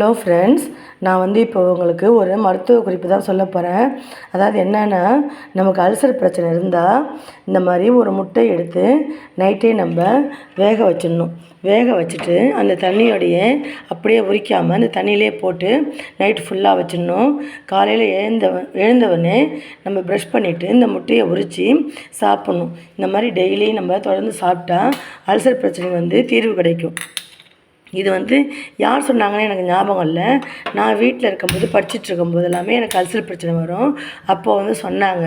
Hello friends நான் வந்து இப்போ உங்களுக்கு ஒரு மருத்துவ குறிப்பு தான் சொல்ல போகிறேன் அதாவது என்னென்னா நமக்கு அல்சர் பிரச்சனை இருந்தால் இந்த மாதிரி ஒரு முட்டை எடுத்து நைட்டே நம்ம வேக வச்சிடணும். வேக வச்சுட்டு அந்த தண்ணியோடைய அப்படியே உரிக்காமல் அந்த தண்ணியிலே போட்டு நைட் ஃபுல்லாக வச்சிடணும். காலையில் எழுந்த எழுந்தவொடனே நம்ம ப்ரஷ் பண்ணிவிட்டு இந்த முட்டையை உரித்து சாப்பிட்ணும். இந்த மாதிரி டெய்லி நம்ம தொடர்ந்து சாப்பிட்டா அல்சர் பிரச்சனை வந்து தீர்வு கிடைக்கும். இது வந்து யார் சொன்னாங்கன்னு எனக்கு ஞாபகம் இல்லை. நான் வீட்டில் இருக்கும்போது படிச்சுட்டு இருக்கும்போது எல்லாமே எனக்கு அல்சர் பிரச்சனை வரும். அப்போ வந்து சொன்னாங்க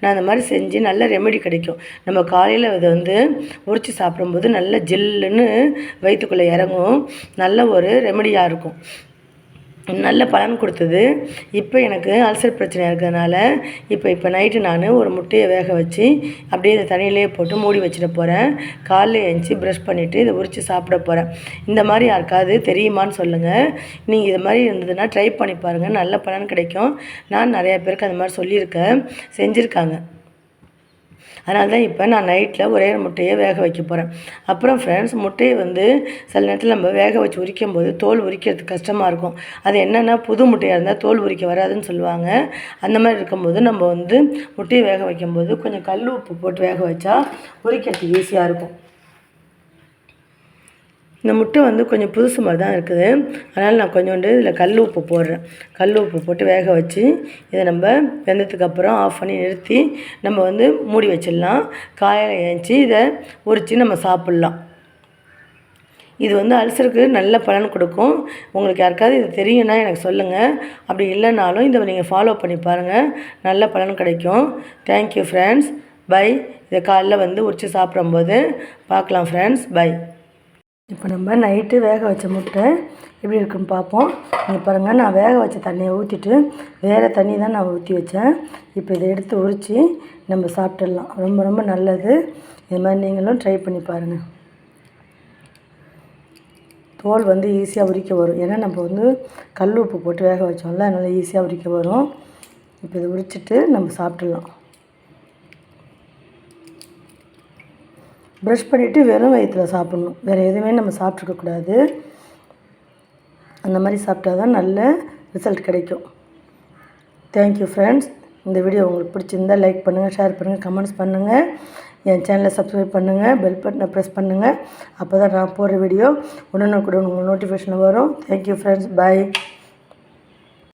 நான் இந்த மாதிரி செஞ்சு நல்ல ரெமெடி கிடைக்கும். நம்ம காலையில் இதை வந்து உரித்து சாப்பிடும்போது நல்ல ஜில்லுன்னு வயிற்றுக்குள்ளே இறங்கும். நல்ல ஒரு ரெமெடியாக இருக்கும். நல்ல பலன் கொடுத்தது. இப்போ எனக்கு அல்சர் பிரச்சனை இருக்கிறதுனால இப்போ இப்போ நைட்டு நான் ஒரு முட்டையை வேக வச்சு அப்படியே இந்த தண்ணியிலே போட்டு மூடி வச்சுட போகிறேன் காலைல எழுந்துச்சி ப்ரஷ் பண்ணிவிட்டு இதை உரித்து சாப்பிட போகிறேன் இந்த மாதிரி யாருக்காவது தெரியுமான்னு சொல்லுங்கள் நீங்கள் இது மாதிரி இருந்ததுன்னா ட்ரை பண்ணி பாருங்கள் நல்ல பலன் கிடைக்கும். நான் நிறையா பேருக்கு அந்த மாதிரி சொல்லியிருக்கேன். செஞ்சுருக்காங்க. அதனால தான் இப்போ நான் நைட்டில் ஒரே ஒரு முட்டையை வேக வைக்க போகிறேன் அப்புறம் ஃப்ரெண்ட்ஸ் முட்டையை வந்து சில நேரத்தில் நம்ம வேக வச்சு உரிக்கும் போது தோல் உரிக்கிறது கஷ்டமாக இருக்கும். அது என்னென்னா புது முட்டையாக இருந்தால் தோல் உரிக்க வராதுன்னு சொல்லுவாங்க. அந்த மாதிரி இருக்கும்போது நம்ம வந்து முட்டையை வேக வைக்கும்போது கொஞ்சம் கல் உப்பு போட்டு வேக வச்சா உரிக்கிறதுக்கு ஈஸியாக இருக்கும். இந்த முட்டை வந்து கொஞ்சம் புதுசு மாதிரி தான் இருக்குது. அதனால் நான் கொஞ்சோண்டு இதில் கல் உப்பு போடுறேன். கல் உப்பு போட்டு வேக வச்சு இதை நம்ம வெந்ததுக்கு அப்புறம் ஆஃப் பண்ணி நிறுத்தி நம்ம வந்து மூடி வச்சிடலாம். காலையில் ஏஞ்சி இதை உரித்து நம்ம சாப்பிட்லாம். இது வந்து அல்சருக்கு நல்ல பலன் கொடுக்கும். உங்களுக்கு யாருக்காவது இது தெரியும்னா எனக்கு சொல்லுங்கள் அப்படி இல்லைனாலும் இதை நீங்கள் ஃபாலோ பண்ணி பாருங்கள் நல்ல பலன் கிடைக்கும். தேங்க்யூ ஃப்ரெண்ட்ஸ் பை இதை காலைல வந்து உரித்து சாப்பிடும்போது பார்க்கலாம் ஃப்ரெண்ட்ஸ் பை இப்போ நம்ம நைட்டு வேக வச்ச முட்டை எப்படி இருக்குன்னு பார்ப்போம். நீங்கள் பாருங்கள் நான் வேக வச்ச தண்ணியை ஊற்றிட்டு வேறு தண்ணி தான் நான் ஊற்றி வச்சேன். இப்போ இதை எடுத்து உரித்து நம்ம சாப்பிட்டுடலாம். ரொம்ப ரொம்ப நல்லது. இது மாதிரி நீங்களும் ட்ரை பண்ணி பாருங்கள் தோல் வந்து ஈஸியாக உரிக்க வரும். ஏன்னா நம்ம வந்து கல் உப்பு போட்டு வேக வச்சோம்ல அதனால் ஈஸியாக உரிக்க வரும். இப்போ இதை உரிச்சிட்டு நம்ம சாப்பிட்டுடலாம். ப்ரஷ் பண்ணிவிட்டு வெறும் வயிற்றில் சாப்பிட்ணும். வேறு எதுவுமே நம்ம சாப்பிட்ருக்கக்கூடாது அந்த மாதிரி சாப்பிட்டா தான் நல்ல ரிசல்ட் கிடைக்கும். தேங்க்யூ ஃப்ரெண்ட்ஸ் இந்த வீடியோ உங்களுக்கு பிடிச்சிருந்தா லைக் பண்ணுங்கள் ஷேர் பண்ணுங்கள் கமெண்ட்ஸ் பண்ணுங்கள் என் சேனலை சப்ஸ்கிரைப் பண்ணுங்கள் பெல் பட்டனை ப்ரெஸ் பண்ணுங்கள் அப்போ தான் நான் போடுற வீடியோ உடனுக்குடன் உங்களுக்கு நோட்டிஃபிகேஷன் வரும். Thank you friends bye